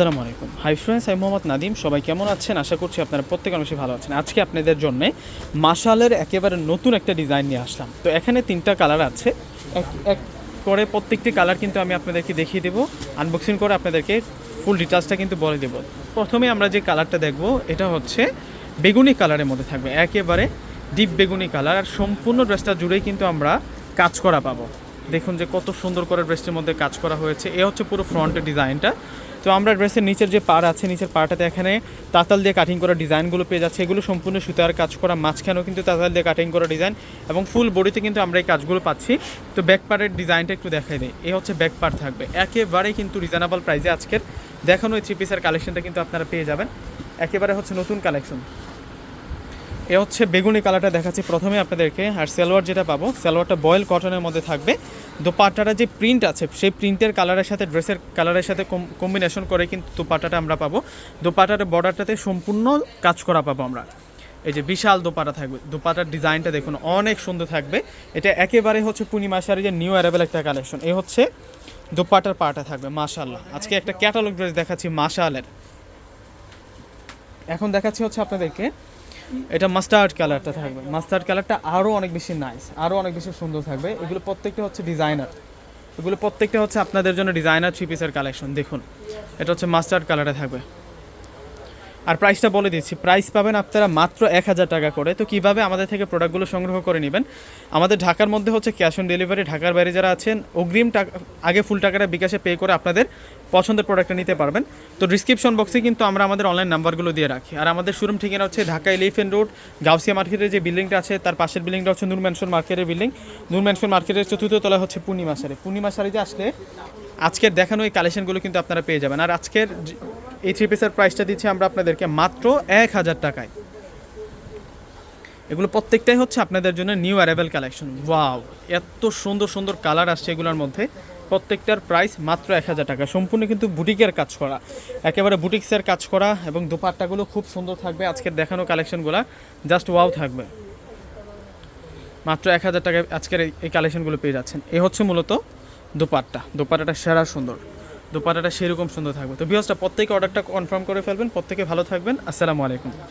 আসসালামু আলাইকুম। Hi friends আমি মোহাম্মদ নাদিম সবাই কেমন আছেন? আশা করছি আপনারা প্রত্যেক অংশে ভালো আছেন। আজকে আপনাদের জন্য মাশালের একেবারে নতুন একটা ডিজাইন নিয়ে আসলাম। তো এখানে তিনটা কালার আছে। এক এক করে প্রত্যেকটি কালার কিন্তু আমি আপনাদেরকে দেখিয়ে দেবো। আনবক্সিং করে আপনাদেরকে ফুল ডিটেলসটা কিন্তু বলে দেবো। প্রথমে আমরা যে কালারটা দেখব, এটা হচ্ছে বেগুনি কালারের মধ্যে থাকবে। একেবারে ডিপ বেগুনি কালার আর সম্পূর্ণ ড্রেসটা জুড়েই কিন্তু আমরা কাজ করা পাবো। দেখুন যে কত সুন্দর করে ড্রেসটির মধ্যে কাজ করা হয়েছে। এ হচ্ছে পুরো ফ্রন্টের ডিজাইনটা তো আমরা ড্রেসের নিচের যে পার আছে, নিচের পাড়টাতে এখানে তাতাল দিয়ে কাটিং করা ডিজাইনগুলো পেয়ে যাচ্ছে। এগুলো সম্পূর্ণ সুতার কাজ করা, মাঝখানেও কিন্তু তাতাল দিয়ে কাটিং করা ডিজাইন এবং ফুল বডিতে কিন্তু আমরা এই কাজগুলো পাচ্ছি। তো ব্যাক পার্টের ডিজাইনটা একটু দেখাই দিই। এই হচ্ছে ব্যাক পার্ট থাকবে। একেবারেই কিন্তু রিজনেবল প্রাইসে আজকের। দেখানো এই থ্রি পিসের কালেকশনটা কিন্তু আপনারা পেয়ে যাবেন। একেবারে হচ্ছে নতুন কালেকশন এ হচ্ছে বেগুনি কালারটা দেখাচ্ছি। প্রথমে আপনাদেরকে আর সালোয়ার যেটা পাবো, সালোয়ারটা বয়েল কটনের মধ্যে থাকবে। দোপাট্টাটা যে প্রিন্ট আছে, সেই প্রিন্টের কালারের সাথে ড্রেসের কালারের সাথে কম্বিনেশন করে কিন্তু দোপাট্টাটা আমরা পাবো। দোপাট্টার বর্ডারটাতে সম্পূর্ণ কাজ করা পাবো আমরা। এই যে বিশাল দোপাটা থাকবে। দোপাটার ডিজাইনটা দেখুন, অনেক সুন্দর থাকবে। এটা একেবারে হচ্ছে পূর্ণিমা শাড়ি যে নিউ অ্যারেবেল একটা কালেকশন এই হচ্ছে দোপাটার পাটা থাকবে মাশাল্লাহ আজকে একটা ক্যাটালগ ড্রেস দেখাচ্ছি মাশালের এখন দেখাচ্ছি হচ্ছে আপনাদেরকে এটা মাস্টার্ড কালারটা থাকবে। মাস্টার্ড কালারটা আরও অনেক বেশি নাইস আরও অনেক বেশি সুন্দর থাকবে। এগুলো প্রত্যেকটা হচ্ছে ডিজাইনার এগুলো প্রত্যেকটা হচ্ছে আপনাদের জন্য ডিজাইনার থ্রি পিসের কালেকশন দেখুন। এটা হচ্ছে মাস্টার্ড কালারে থাকবে। আর প্রাইসটা বলে দিচ্ছি। প্রাইস পাবেন আপনারা মাত্র এক হাজার টাকা করে। তো কীভাবে আমাদের থেকে প্রোডাক্টগুলো সংগ্রহ করে নেবেন? আমাদের ঢাকার মধ্যে হচ্ছে ক্যাশ অন ডেলিভারি ঢাকার বাইরে যারা আছেন, অগ্রিম টাকা আগে ফুল টাকাটা বিকাশে পে করে আপনাদের পছন্দের প্রোডাক্টটা নিতে পারবেন। তো ডিসক্রিপশন বক্সে কিন্তু আমরা আমাদের অনলাইন নাম্বারগুলো দিয়ে রাখি। আর আমাদের শোরুম ঠিকানা হচ্ছে ঢাকা এলিফেন্ট রোড গাউসিয়া মার্কেটের যে বিল্ডিংটা আছে, তার পাশের বিল্ডিংটা হচ্ছে নূর ম্যানশন মার্কেটের বিল্ডিং নূর ম্যানশন মার্কেটের চতুর্থ তলা হচ্ছে পূর্ণিমা সারি। পূর্ণিমা সারি যে আসলে আজকের দেখানো এই কালেকশনগুলো কিন্তু আপনারা পেয়ে যাবেন। আর আজকের এই থ্রি পিসের প্রাইসটা দিচ্ছি আমরা আপনাদেরকে মাত্র এক হাজার টাকায়। এগুলো প্রত্যেকটাই হচ্ছে আপনাদের জন্য নিউ অ্যারাইভেল কালেকশন ওয়াও এত সুন্দর সুন্দর কালার আসছে এগুলোর মধ্যে। প্রত্যেকটার প্রাইস মাত্র এক হাজার টাকা। সম্পূর্ণ কিন্তু বুটিকের কাজ করা। একেবারে বুটিক্সের কাজ করা এবং দোপাট্টাগুলো খুব সুন্দর থাকবে আজকের দেখানো কালেকশনগুলো জাস্ট ওয়াও থাকবে। মাত্র এক হাজার টাকায় আজকের এই- কালেকশনগুলো পেয়ে যাচ্ছেন। এ হচ্ছে মূলত দোপাট্টা। দোপাট্টাটা সেরা সুন্দর। দোপাট্টাটা সেরকম সুন্দর থাকবে। তো বিহসটা প্রত্যেকে অর্ডারটা কনফার্ম করে ফেলবেন, প্রত্যেকে ভালো থাকবেন। আসসালামু আলাইকুম।